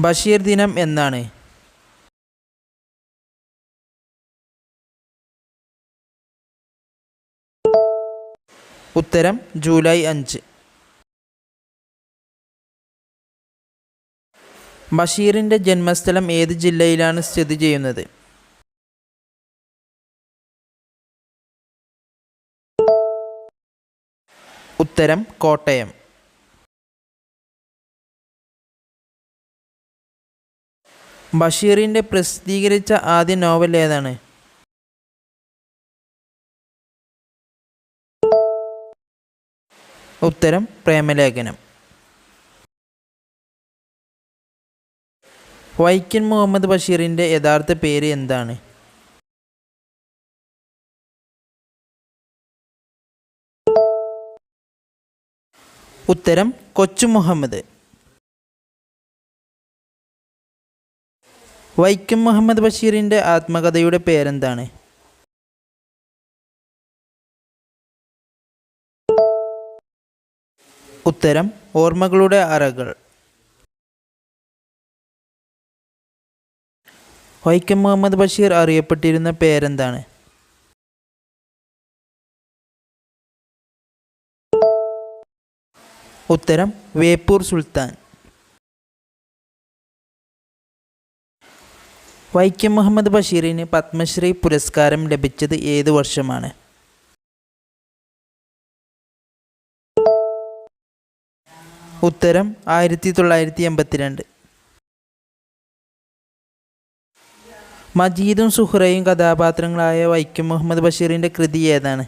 ബഷീർ ദിനം എന്നാണ്. ഉത്തരം ജൂലൈ അഞ്ച്. ബഷീറിന്റെ ജന്മസ്ഥലം ഏത് ജില്ലയിലാണ് സ്ഥിതി ചെയ്യുന്നത്? ഉത്തരം കോട്ടയം. ബഷീറിന്റെ പ്രസിദ്ധീകരിച്ച ആദ്യ നോവൽ ഏതാണ്? ഉത്തരം പ്രേമലേഖനം. വൈക്കം മുഹമ്മദ് ബഷീറിന്റെ യഥാർത്ഥ പേര് എന്താണ്? ഉത്തരം കൊച്ചു മുഹമ്മദ്. വൈക്കം മുഹമ്മദ് ബഷീറിന്റെ ആത്മകഥയുടെ പേരെന്താണ്? ഉത്തരം ഓർമ്മകളുടെ അറകൾ. വൈക്കം മുഹമ്മദ് ബഷീർ അറിയപ്പെട്ടിരുന്ന പേരെന്താണ്? ഉത്തരം വേപ്പൂർ സുൽത്താൻ. വൈക്കം മുഹമ്മദ് ബഷീറിന് പത്മശ്രീ പുരസ്കാരം ലഭിച്ചത് ഏത് വർഷമാണ്? ഉത്തരം ആയിരത്തി തൊള്ളായിരത്തി എൺപത്തിരണ്ട് മജീദും സുഹ്റയും കഥാപാത്രങ്ങളായ വൈക്കം മുഹമ്മദ് ബഷീറിന്റെ കൃതി ഏതാണ്?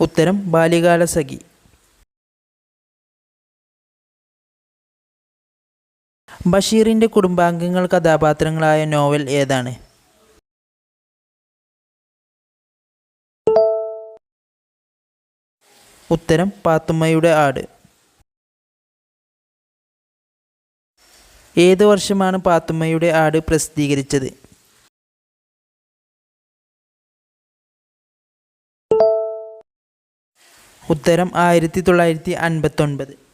ഉത്തരം ബാല്യകാല സഖി ബഷീറിന്റെ കുടുംബാംഗങ്ങൾ കഥാപാത്രങ്ങളായ നോവൽ ഏതാണ്? ഉത്തരം പാത്തുമ്മയുടെ ആട്. ഏത് വർഷമാണ് പാത്തുമ്മയുടെ ആട് പ്രസിദ്ധീകരിച്ചത്? ഉത്തരം ആയിരത്തി തൊള്ളായിരത്തി അൻപത്തൊൻപത്.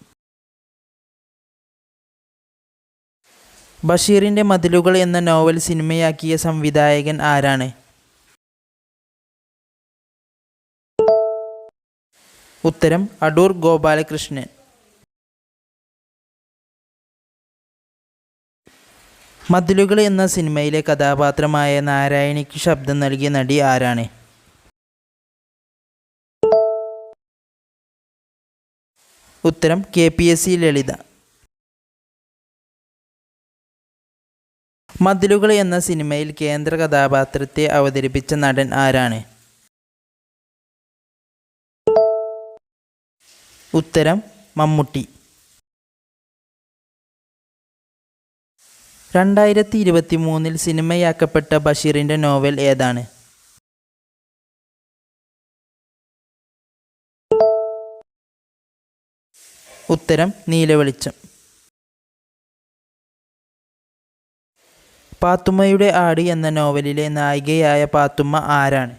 ബഷീറിന്റെ മതിലുകൾ എന്ന നോവൽ സിനിമയാക്കിയ സംവിധായകൻ ആരാണ്? ഉത്തരം അടൂർ ഗോപാലകൃഷ്ണൻ. മതിലുകൾ എന്ന സിനിമയിലെ കഥാപാത്രമായ നാരായണിക്ക് ശബ്ദം നൽകിയ നടി ആരാണ്? ഉത്തരം K P S C Lalitha. മതിലുകൾ എന്ന സിനിമയിൽ കേന്ദ്ര കഥാപാത്രത്തെ അവതരിപ്പിച്ച നടൻ ആരാണ്? ഉത്തരം മമ്മൂട്ടി. രണ്ടായിരത്തി ഇരുപത്തി മൂന്നിൽ സിനിമയാക്കപ്പെട്ട ബഷീറിന്റെ നോവൽ ഏതാണ്? ഉത്തരം നീലവെളിച്ചം. പാത്തുമ്മയുടെ ആട് എന്ന നോവലിലെ നായികയായ പാത്തുമ്മ ആരാണ്?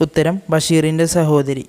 ഉത്തരം ബഷീറിന്റെ സഹോദരി.